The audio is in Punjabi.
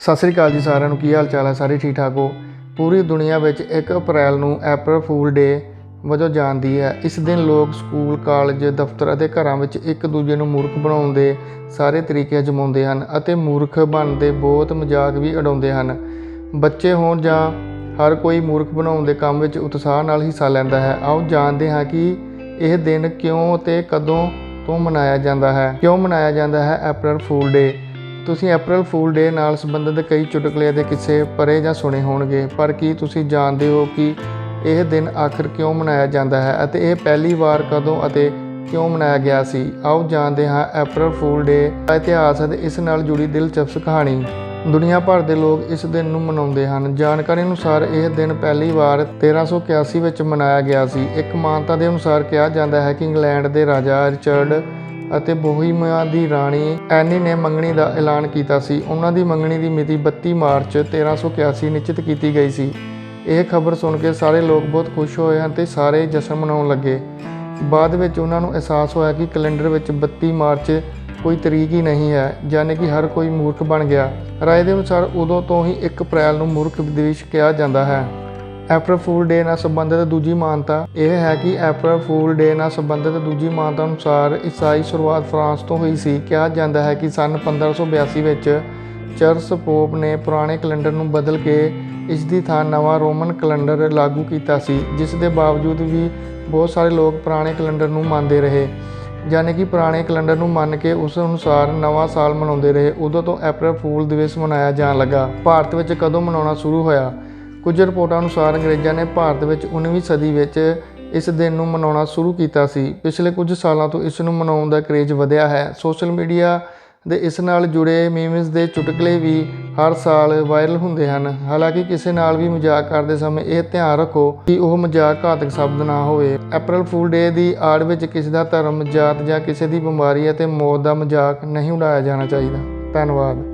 ਸਤਿ ਸ੍ਰੀ ਅਕਾਲ ਜੀ ਸਾਰਿਆਂ ਨੂੰ, ਕੀ ਹਾਲ ਚਾਲ ਹੈ? ਸਾਰੇ ਠੀਕ ਠਾਕ ਹੋ? ਪੂਰੀ ਦੁਨੀਆ ਵਿੱਚ 1 ਅਪ੍ਰੈਲ ਨੂੰ ਅਪ੍ਰੈਲ ਫੂਲ ਡੇ ਵਜੋਂ ਜਾਣਦੀ ਹੈ। ਇਸ ਦਿਨ ਲੋਕ ਸਕੂਲ, ਕਾਲਜ, ਦਫ਼ਤਰ ਅਤੇ ਘਰਾਂ ਵਿੱਚ ਇੱਕ ਦੂਜੇ ਨੂੰ ਮੂਰਖ ਬਣਾਉਣ ਦੇ ਸਾਰੇ ਤਰੀਕੇ ਅਜਮਾਉਂਦੇ ਹਨ ਅਤੇ ਮੂਰਖ ਬਣਨ ਦੇ ਬਹੁਤ ਮਜ਼ਾਕ ਵੀ ਉਡਾਉਂਦੇ ਹਨ। ਬੱਚੇ ਹੋਣ ਜਾਂ ਹਰ ਕੋਈ ਮੂਰਖ ਬਣਾਉਣ ਦੇ ਕੰਮ ਵਿੱਚ ਉਤਸ਼ਾਹ ਨਾਲ ਹਿੱਸਾ ਲੈਂਦਾ ਹੈ। ਆਓ ਜਾਣਦੇ ਹਾਂ ਕਿ ਇਹ ਦਿਨ ਕਿਉਂ ਤੇ ਕਦੋਂ ਤੋਂ ਮਨਾਇਆ ਜਾਂਦਾ ਹੈ। ਕਿਉਂ ਮਨਾਇਆ ਜਾਂਦਾ ਹੈ ਅਪ੍ਰੈਲ ਫੂਲ ਡੇ ਤੁਸੀਂ ਅਪ੍ਰੈਲ ਫੂਲ ਡੇ ਨਾਲ ਸੰਬੰਧਿਤ ਕਈ ਚੁਟਕਲੇ ਅਤੇ ਕਿੱਸੇ ਪੜ੍ਹੇ ਜਾਂ ਸੁਣੇ ਹੋਣਗੇ, ਪਰ ਕੀ ਤੁਸੀਂ ਜਾਣਦੇ ਹੋ ਕਿ ਇਹ ਦਿਨ ਆਖਰ ਕਿਉਂ ਮਨਾਇਆ ਜਾਂਦਾ ਹੈ ਅਤੇ ਇਹ ਪਹਿਲੀ ਵਾਰ ਕਦੋਂ ਅਤੇ ਕਿਉਂ ਮਨਾਇਆ ਗਿਆ ਸੀ? ਆਓ ਜਾਣਦੇ ਹਾਂ ਅਪ੍ਰੈਲ ਫੂਲ ਡੇ ਦਾ ਇਤਿਹਾਸ ਅਤੇ ਇਸ ਨਾਲ ਜੁੜੀ ਦਿਲਚਸਪ ਕਹਾਣੀ। ਦੁਨੀਆ ਭਰ ਦੇ ਲੋਕ ਇਸ ਦਿਨ ਨੂੰ ਮਨਾਉਂਦੇ ਹਨ। ਜਾਣਕਾਰੀ ਅਨੁਸਾਰ ਇਹ ਦਿਨ ਪਹਿਲੀ ਵਾਰ 1381 ਵਿੱਚ ਮਨਾਇਆ ਗਿਆ ਸੀ। ਇੱਕ ਮਾਨਤਾ ਦੇ ਅਨੁਸਾਰ ਕਿਹਾ ਜਾਂਦਾ ਹੈ ਕਿ ਇੰਗਲੈਂਡ ਦੇ ਰਾਜਾ ਰਿਚਰਡ ਅਤੇ ਬੋਹੀਮੀਆ ਦੀ ਰਾਣੀ ਐਨੀ ਨੇ ਮੰਗਣੀ ਦਾ ਐਲਾਨ ਕੀਤਾ ਸੀ। ਉਹਨਾਂ ਦੀ ਮੰਗਣੀ ਦੀ ਮਿਤੀ 32 ਮਾਰਚ 1381 ਨਿਸ਼ਚਿਤ ਕੀਤੀ ਗਈ ਸੀ। ਇਹ ਖਬਰ ਸੁਣ ਕੇ ਸਾਰੇ ਲੋਕ ਬਹੁਤ ਖੁਸ਼ ਹੋਏ ਹਨ ਤੇ ਸਾਰੇ ਜਸ਼ਨ ਮਨਾਉਣ ਲੱਗੇ। ਬਾਅਦ ਵਿੱਚ ਉਹਨਾਂ ਨੂੰ ਅਹਿਸਾਸ ਹੋਇਆ ਕਿ ਕੈਲੰਡਰ ਵਿੱਚ 32 ਮਾਰਚ ਕੋਈ ਤਰੀਕ ਹੀ ਨਹੀਂ ਹੈ, ਯਾਨੀ ਕਿ ਹਰ ਕੋਈ ਮੂਰਖ ਬਣ ਗਿਆ। ਰਾਏ ਦੇ ਅਨੁਸਾਰ ਉਦੋਂ ਤੋਂ ਹੀ 1 ਅਪ੍ਰੈਲ ਨੂੰ ਮੂਰਖ ਦਿਵਸ ਕਿਹਾ ਜਾਂਦਾ ਹੈ। ਅਪ੍ਰੈਲ ਫੂਲ ਡੇ ਨਾਲ ਸੰਬੰਧਿਤ ਦੂਜੀ ਮਾਨਤਾ ਇਹ ਹੈ ਕਿ ਅਪ੍ਰੈਲ ਫੂਲ ਡੇ ਨਾਲ ਸੰਬੰਧਿਤ ਦੂਜੀ ਮਾਨਤਾ ਅਨੁਸਾਰ ਈਸਾਈ ਸ਼ੁਰੂਆਤ ਫਰਾਂਸ ਤੋਂ ਹੋਈ ਸੀ। ਕਿਹਾ ਜਾਂਦਾ ਹੈ ਕਿ ਸਨ 1582 ਵਿੱਚ ਚਰਚ ਪੋਪ ਨੇ ਪੁਰਾਣੇ ਕੈਲੰਡਰ ਨੂੰ ਬਦਲ ਕੇ ਇਸ ਦੀ ਥਾਂ ਨਵਾਂ ਰੋਮਨ ਕੈਲੰਡਰ ਲਾਗੂ ਕੀਤਾ ਸੀ, ਜਿਸ ਦੇ ਬਾਵਜੂਦ ਵੀ ਬਹੁਤ ਸਾਰੇ ਲੋਕ ਪੁਰਾਣੇ ਕੈਲੰਡਰ ਨੂੰ ਮੰਨਦੇ ਰਹੇ। ਯਾਨੀ ਕਿ ਪੁਰਾਣੇ ਕੈਲੰਡਰ ਨੂੰ ਮੰਨ ਕੇ ਉਸ ਅਨੁਸਾਰ ਨਵਾਂ ਸਾਲ ਮਨਾਉਂਦੇ ਰਹੇ। ਉਦੋਂ ਤੋਂ ਅਪ੍ਰੈਲ ਫੂਲ ਦਿਵਸ ਮਨਾਇਆ ਜਾਣ ਲੱਗਾ। ਭਾਰਤ ਵਿੱਚ ਕਦੋਂ ਮਨਾਉਣਾ ਸ਼ੁਰੂ ਹੋਇਆ? ਕੁਝ ਰਿਪੋਰਟਾਂ ਅਨੁਸਾਰ ਅੰਗਰੇਜ਼ਾਂ ਨੇ ਭਾਰਤ ਵਿੱਚ 19ਵੀਂ ਸਦੀ ਵਿੱਚ ਇਸ ਦਿਨ ਨੂੰ ਮਨਾਉਣਾ ਸ਼ੁਰੂ ਕੀਤਾ ਸੀ। ਪਿਛਲੇ ਕੁਝ ਸਾਲਾਂ ਤੋਂ ਇਸ ਨੂੰ ਮਨਾਉਣ ਦਾ ਕਰੇਜ਼ ਵਧਿਆ ਹੈ। ਸੋਸ਼ਲ ਮੀਡੀਆ ਦੇ ਇਸ ਨਾਲ ਜੁੜੇ ਮੀਮਸ ਦੇ ਚੁਟਕਲੇ ਵੀ ਹਰ ਸਾਲ ਵਾਇਰਲ ਹੁੰਦੇ ਹਨ। ਹਾਲਾਂਕਿ ਕਿਸੇ ਨਾਲ ਵੀ ਮਜ਼ਾਕ ਕਰਦੇ ਸਮੇਂ ਇਹ ਧਿਆਨ ਰੱਖੋ ਕਿ ਉਹ ਮਜ਼ਾਕ ਘਾਤਕ ਸ਼ਬਦ ਨਾ ਹੋਵੇ। ਅਪ੍ਰੈਲ ਫੂਲ ਡੇ ਦੀ ਆੜ ਵਿੱਚ ਕਿਸੇ ਦਾ ਧਰਮ, ਜਾਤ ਜਾਂ ਕਿਸੇ ਦੀ ਬਿਮਾਰੀ ਅਤੇ ਮੌਤ ਦਾ ਮਜ਼ਾਕ ਨਹੀਂ ਉਡਾਇਆ ਜਾਣਾ ਚਾਹੀਦਾ। ਧੰਨਵਾਦ।